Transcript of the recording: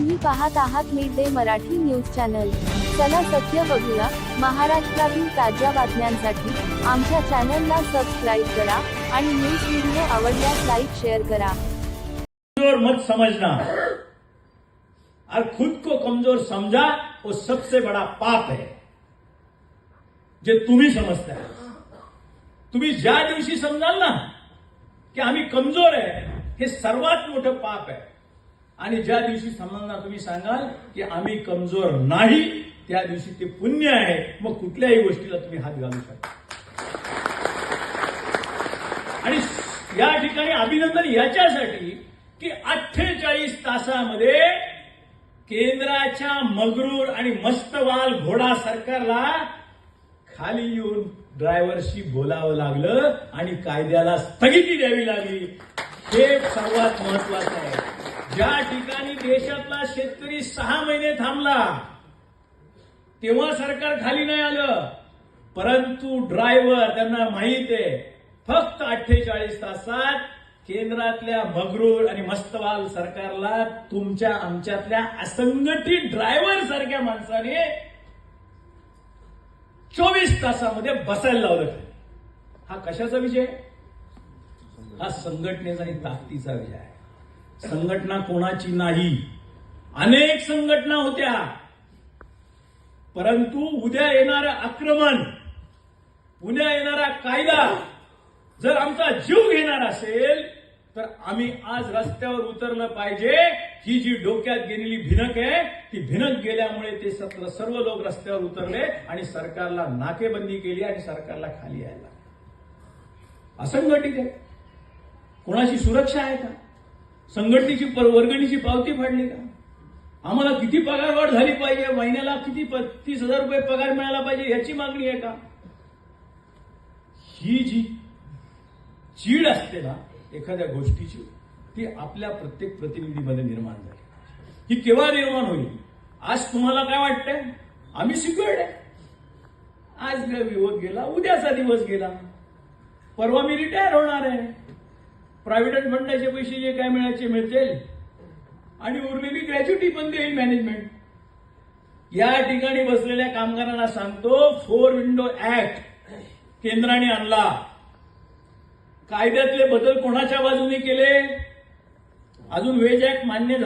तुम्ही पाहत आहात mid day Marathi news channel. चला सत्य बघूया. महाराष्ट्रातील ताज्या बातम्यांसाठी आमच्या चॅनलला सबस्क्राईब करा आणि न्यूज व्हिडिओ आवडल्यास लाईक शेअर करा. कमजोर मत समझना और खुद को कमजोर समझा वो सबसे बड़ा पाप है जे तुम्ही समजता तुम्ही ज्या दिवशी समजाल ना की आम्ही कमजोर आहे हे सर्वात मोठं पाप आहे. आणि ज्या दिवशी समाजांना तुम्ही सांगाल की आम्ही कमजोर नाही त्या दिवशी ते पुण्य आहे. मग कुठल्याही गोष्टीला तुम्ही हात घालू शकता. आणि या ठिकाणी अभिनंदन याच्यासाठी की अठ्ठेचाळीस तासामध्ये केंद्राच्या मगरूर आणि मस्तवाल घोडा सरकारला खाली येऊन ड्रायव्हरशी बोलावं लागलं आणि कायद्याला स्थगिती द्यावी लागली. हे सर्वात महत्वाचं आहे. ज्या ठिकाणी देशातला शेतकरी सहा महिने थांबला तेव्हा सरकार खाली नाही आलं. परंतु ड्रायव्हर त्यांना माहीत आहे फक्त अठ्ठेचाळीस तासात केंद्रातल्या मगरूर आणि मस्तवाल सरकारला तुमच्या आमच्यातल्या असंघटित ड्रायव्हर सारख्या माणसाने चोवीस तासामध्ये बसायला लावलं. हा कशाचा विजय? हा संघटनेचा आणि ताकदीचा विजय आहे. संघटना कोणाची नाही. अनेक संघटना होत्या. परंतु उद्या येणारं आक्रमण उद्या येणारा कायदा जर आमचा जीव घेणार असेल तर आम्ही आज रस्त्यावर उतरलं पाहिजे. ही जी डोक्यात गेलेली भिनक आहे ती भिनक गेल्यामुळे ते सत्र सर्व लोक रस्त्यावर उतरले आणि सरकारला नाकेबंदी केली आणि सरकारला खाली यायला असंघटित आहे. कोणाची सुरक्षा आहे का? संघटनेची पर- वर्गणीची पावती फाडली का? आम्हाला किती पगार वाढ झाली पाहिजे? महिन्याला किती तीस हजार रुपये पगार मिळाला पाहिजे याची मागणी आहे का? ही जी चीड असते ना एखाद्या गोष्टीची ती आपल्या प्रत्येक प्रतिनिधीमध्ये निर्माण झाली. ही केव्हा निर्माण होईल? आज तुम्हाला काय वाटतंय? आम्ही सिक्युअर्ड आहे. आज दिवस गेला उद्याचा दिवस गेला. परवा मी रिटायर होणार आहे. प्रायव्हेट फंडाचे पैसे जे काय मिळायचे मिळतील. आणि उरलेली ग्रॅच्युटी पण देईल मॅनेजमेंट या ठिकाणी बसलेल्या कामगारांना सांगतो फोर विंडो ऍक्ट केंद्राने आणला. कायद्यातले बदल कोणाच्या बाजूने केले? अजून वेज ऍक्ट मान्य